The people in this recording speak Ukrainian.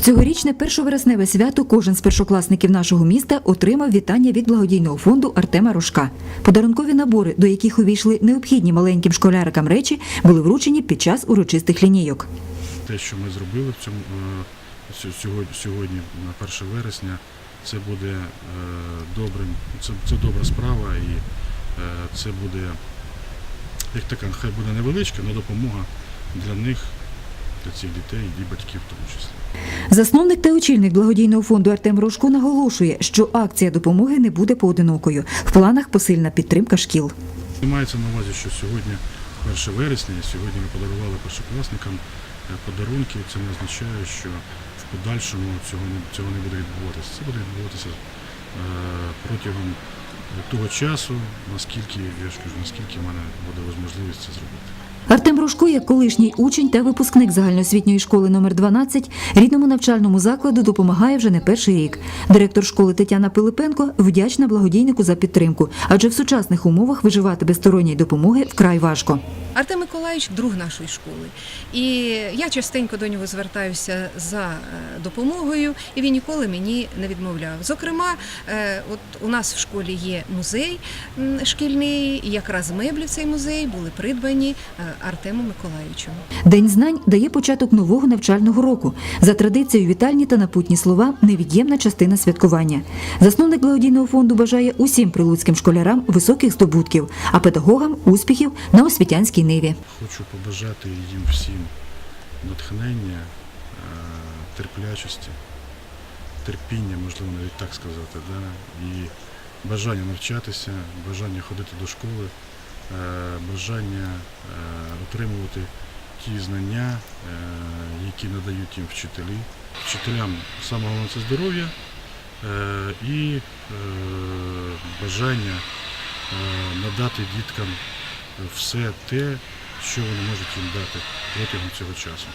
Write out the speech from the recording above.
Цьогорічне першовересневе свято кожен з першокласників нашого міста отримав вітання від благодійного фонду Артема Рожка. Подарункові набори, до яких увійшли необхідні маленьким школярикам речі, були вручені під час урочистих лінійок. те, що ми зробили в цьому е, сьогодні, сьогодні на 1 вересня, це буде е, добрим, це, це добра справа і е, це буде як така, хай буде невеличка, але допомога для них, для цих дітей і батьків в тому числі. Засновник та очільник благодійного фонду Артем Рожко наголошує, що акція допомоги не буде поодинокою. В планах посильна підтримка шкіл. Мається на увазі, що сьогодні 1 вересня, і сьогодні ми подарували першокласникам е, подарунки. Це не означає, що в подальшому цього не, цього не буде відбуватися. Це буде відбуватися е, протягом того часу, наскільки я ж кажу, наскільки в мене буде можливість це зробити. Артем як колишній учень та випускник загальноосвітньої школи номер 12 рідному навчальному закладу допомагає вже не перший рік. Директор школи Тетяна Пилипенко вдячна благодійнику за підтримку, адже в сучасних умовах виживати без сторонньої допомоги вкрай важко. Артем Миколаївич друг нашої школи. І я частенько до нього звертаюся за е, допомогою, і він ніколи мені не відмовляв. Зокрема, е, от у нас в школі є музей шкільний, якраз меблі в цей музей були придбані е, Артемом Миколаївичем. День знань дає початок нового навчального року. За традицією вітальні та напутні слова невід'ємна частина святкування. Засновник благодійного фонду бажає усім прилуцьким школярам високих здобутків, а педагогам успіхів на освітянській ниві. Хочу побажати їм всім натхнення, е, терплячості, терпіння, можливо, навіть так сказати, да? і бажання навчатися, бажання ходити до школи, бажання е, отримувати ті знання, е, які надають їм вчителі. Вчителям самого це здоров'я е, і е, бажання е, надати діткам все те, що вони можуть їм дати протягом цього часу.